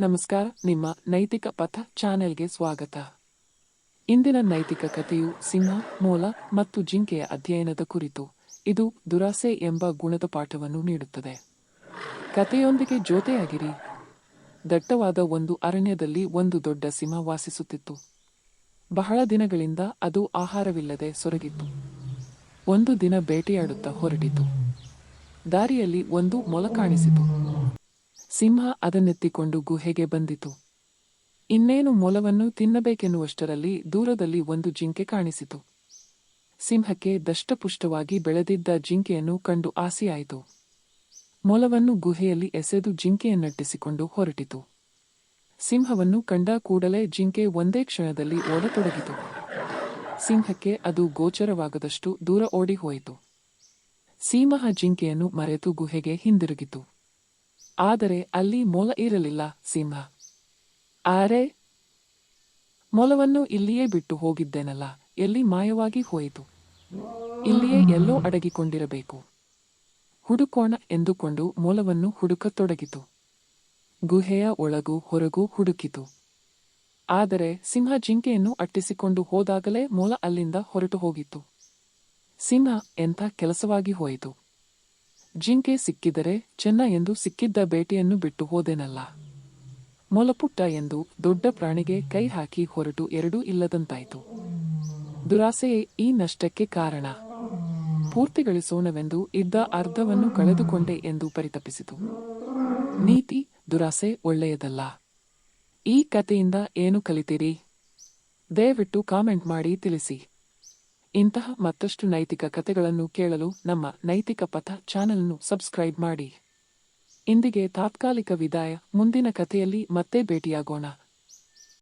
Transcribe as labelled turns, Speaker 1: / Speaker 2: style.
Speaker 1: ನಮಸ್ಕಾರ, ನಿಮ್ಮ ನೈತಿಕ ಪಥ ಚಾನೆಲ್ಗೆ ಸ್ವಾಗತ. ಇಂದಿನ ನೈತಿಕ ಕಥೆಯು ಸಿಂಹ, ಮೂಲ ಮತ್ತು ಜಿಂಕೆಯ ಅಧ್ಯಯನದ ಕುರಿತು. ಇದು ದುರಾಸೆ ಎಂಬ ಗುಣದ ಪಾಠವನ್ನು ನೀಡುತ್ತದೆ. ಕಥೆಯೊಂದಿಗೆ ಜೊತೆಯಾಗಿರಿ. ದಟ್ಟವಾದ ಒಂದು ಅರಣ್ಯದಲ್ಲಿ ಒಂದು ದೊಡ್ಡ ಸಿಂಹ ವಾಸಿಸುತ್ತಿತ್ತು. ಬಹಳ ದಿನಗಳಿಂದ ಅದು ಆಹಾರವಿಲ್ಲದೆ ಸೊರಗಿತ್ತು. ಒಂದು ದಿನ ಬೇಟೆಯಾಡುತ್ತಾ ಹೊರಟಿತು. ದಾರಿಯಲ್ಲಿ ಒಂದು ಮೊಲ ಕಾಣಿಸಿತು. ಸಿಂಹ ಅದನ್ನೆತ್ತಿಕೊಂಡು ಗುಹೆಗೆ ಬಂದಿತು. ಇನ್ನೇನು ಮೊಲವನ್ನು ತಿನ್ನಬೇಕೆನ್ನುವಷ್ಟರಲ್ಲಿ ದೂರದಲ್ಲಿ ಒಂದು ಜಿಂಕೆ ಕಾಣಿಸಿತು. ಸಿಂಹಕ್ಕೆ ದಷ್ಟಪುಷ್ಟವಾಗಿ ಬೆಳೆದಿದ್ದ ಜಿಂಕೆಯನ್ನು ಕಂಡು ಆಸೆಯಾಯಿತು. ಮೊಲವನ್ನು ಗುಹೆಯಲ್ಲಿ ಎಸೆದು ಜಿಂಕೆಯನ್ನಟ್ಟಿಸಿಕೊಂಡು ಹೊರಟಿತು. ಸಿಂಹವನ್ನು ಕಂಡ ಕೂಡಲೇ ಜಿಂಕೆ ಒಂದೇ ಕ್ಷಣದಲ್ಲಿ ಓಡತೊಡಗಿತು. ಸಿಂಹಕ್ಕೆ ಅದು ಗೋಚರವಾಗದಷ್ಟು ದೂರ ಓಡಿಹೋಯಿತು. ಸಿಂಹ ಜಿಂಕೆಯನ್ನು ಮರೆತು ಗುಹೆಗೆ ಹಿಂದಿರುಗಿತು. ಆದರೆ ಅಲ್ಲಿ ಮೊಲ ಇರಲಿಲ್ಲ, ಸಿಂಹ. ಆರೆ, ಮೊಲವನ್ನು ಇಲ್ಲಿಯೇ ಬಿಟ್ಟು ಹೋಗಿದ್ದೇನಲ್ಲ, ಎಲ್ಲಿ ಮಾಯವಾಗಿ ಹೋಯಿತು? ಇಲ್ಲಿಯೇ ಎಲ್ಲೋ ಅಡಗಿಕೊಂಡಿರಬೇಕು. ಹುಡುಕೋಣ ಎಂದುಕೊಂಡು ಮೊಲವನ್ನು ಹುಡುಕತೊಡಗಿತು. ಗುಹೆಯ ಒಳಗೂ ಹೊರಗೂ ಹುಡುಕಿತು. ಆದರೆ ಸಿಂಹ ಜಿಂಕೆಯನ್ನು ಅಟ್ಟಿಸಿಕೊಂಡು ಹೋದಾಗಲೇ ಮೊಲ ಅಲ್ಲಿಂದ ಹೊರಟು ಹೋಗಿತ್ತು ಸಿಂಹ ಎಂಥ ಕೆಲಸವಾಗಿ ಹೋಯಿತು? ಜಿಂಕೆ ಸಿಕ್ಕಿದರೆ ಚೆನ್ನ ಎಂದು ಸಿಕ್ಕಿದ್ದ ಬೇಟೆಯನ್ನು ಬಿಟ್ಟು ಹೋದೆನಲ್ಲ. ಮೊಲಪುಟ್ಟ ಎಂದು ದೊಡ್ಡ ಪ್ರಾಣಿಗೆ ಕೈ ಹಾಕಿ ಹೊರಟು ಎರಡೂ ಇಲ್ಲದಂತಾಯಿತು. ದುರಾಸೆಯೇ ಈ ನಷ್ಟಕ್ಕೆ ಕಾರಣ. ಪೂರ್ತಿಗಳಿಸೋಣವೆಂದು ಇದ್ದ ಅರ್ಧವನ್ನು ಕಳೆದುಕೊಂಡೆ ಎಂದು ಪರಿತಪಿಸಿತು. ನೀತಿ ದುರಾಸೆ ಒಳ್ಳೆಯದಲ್ಲ. ಈ ಕಥೆಯಿಂದ ಏನು ಕಲಿತೀರಿ? ದಯವಿಟ್ಟು ಕಾಮೆಂಟ್ ಮಾಡಿ ತಿಳಿಸಿ. ಇಂತಹ ಮತ್ತಷ್ಟು ನೈತಿಕ ಕಥೆಗಳನ್ನು ಕೇಳಲು ನಮ್ಮ ನೈತಿಕ ಪಥ ಚಾನೆಲ್ನ್ನು ಸಬ್ಸ್ಕ್ರೈಬ್ ಮಾಡಿ. ಇಂದಿಗೆ ತಾತ್ಕಾಲಿಕ ವಿದಾಯ. ಮುಂದಿನ ಕಥೆಯಲ್ಲಿ ಮತ್ತೆ ಭೇಟಿಯಾಗೋಣ.